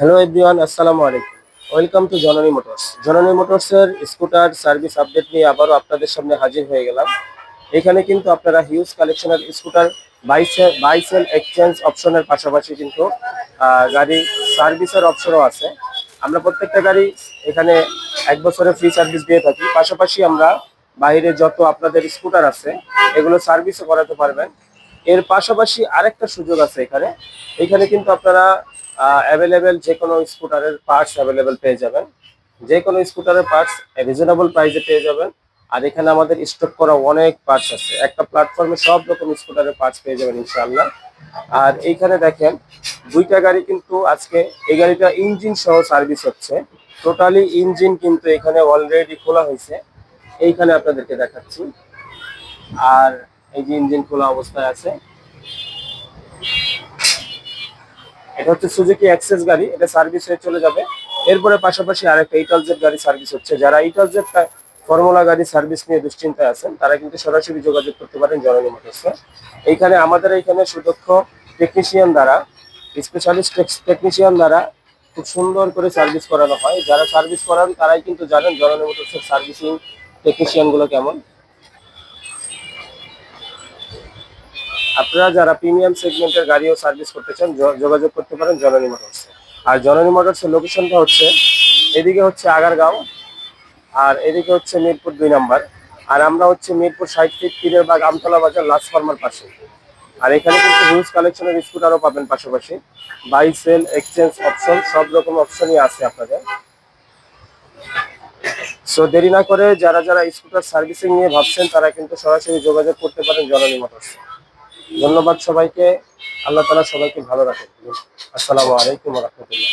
Hello everyone আসসালামু আলাইকুম welcome to জননী মোটরস জননী মোটরসের স্কুটার সার্ভিস আপডেট নিয়ে আবারও আপনাদের সামনে হাজির হয়ে গেলাম। এখানে কিন্তু আপনারা হিউজ কালেকশনের স্কুটার বাইসেল বাইসেল এক্সচেঞ্জ অপশনের পাশাপাশি কিন্তু গাড়ি সার্ভিসের অপশনও আছে। আমরা প্রত্যেকটা গাড়ি এখানে এক বছরের ফ্রি সার্ভিস দিয়ে থাকি। পাশাপাশি আমরা বাইরে যত আপনাদের স্কুটার আছে, এগুলো সার্ভিসও করাতে পারবেন। এর পাশাপাশি আরেকটা সুযোগ আছে এখানে। এখানে কিন্তু আপনারা অ্যাভেলেবেল যে কোনো স্কুটারের পার্টস অ্যাভেলেবেল পেয়ে যাবেন। যে কোনো স্কুটারের পার্টস রিজনেবল প্রাইসে পেয়ে যাবেন। আর এখানে আমাদের স্টক করা অনেক পার্টস আছে। একটা প্ল্যাটফর্মে সব রকম স্কুটারের পার্টস পেয়ে যাবেন ইনশাআল্লাহ। আর এইখানে দেখেন, দুইটা গাড়ি কিন্তু আজকে, এই গাড়িটা ইঞ্জিন সহ সার্ভিস হচ্ছে। টোটালি ইঞ্জিন কিন্তু এখানে অলরেডি খোলা হয়েছে। এইখানে আপনাদেরকে দেখাচ্ছি। আর এই যে ইঞ্জিন খোলা অবস্থায় আছে। এটা হচ্ছে সুজুকি অ্যাক্সেস গাড়ি, এটা সার্ভিস হয়ে চলে যাবে। এরপরে পাশাপাশি আরেকটা ইটালজেট গাড়ি সার্ভিস হচ্ছে। যারা ইটালজেট ফর্মুলা গাড়ি সার্ভিস নিয়ে দুশ্চিন্তায় আছেন, তারা কিন্তু সরাসরি যোগাযোগ করতে পারেন জননী মোটরসে। এইখানে আমাদের এইখানে সুদক্ষ টেকনিশিয়ান দ্বারা স্পেশালিস্ট টেকনিশিয়ান দ্বারা খুব সুন্দর করে সার্ভিস করানো হয়। যারা সার্ভিস করান, তারাই কিন্তু জানেন জননী মোটরসের সার্ভিসিং টেকনিশিয়ানগুলো কেমন। আপনারা যারা প্রিমিয়াম সেগমেন্টের গাড়িও সার্ভিস করতে চান যোগাযোগ করতে পারেন জননী মোটরস। আর জননী মোটরসের লোকেশনটা হচ্ছে, এদিকে হচ্ছে আগারগাঁও, আর এদিকে হচ্ছে মিরপুর দুই নাম্বার। আর আমরা হচ্ছে মিরপুর ষাট ফিট পীরের বাগ আমতলা বাজার লাস্ট ফার্মার পাশে। আর এখানে কিন্তু হিউজ কালেকশনের স্কুটারও পাবেন পাশাপাশি। বাই সেল এক্সচেঞ্জ অপশন সব রকম অপশনই আছে আপনাদের। সো দেরি না করে যারা যারা স্কুটার সার্ভিসিং নিয়ে ভাবছেন, তারা কিন্তু সরাসরি যোগাযোগ করতে পারেন জননী মোটরস। ধন্যবাদ সবাইকে। আল্লাহ তালা সবাইকে ভালো রাখেন আসসালামু আলাইকুম রহমতুল্লাহ।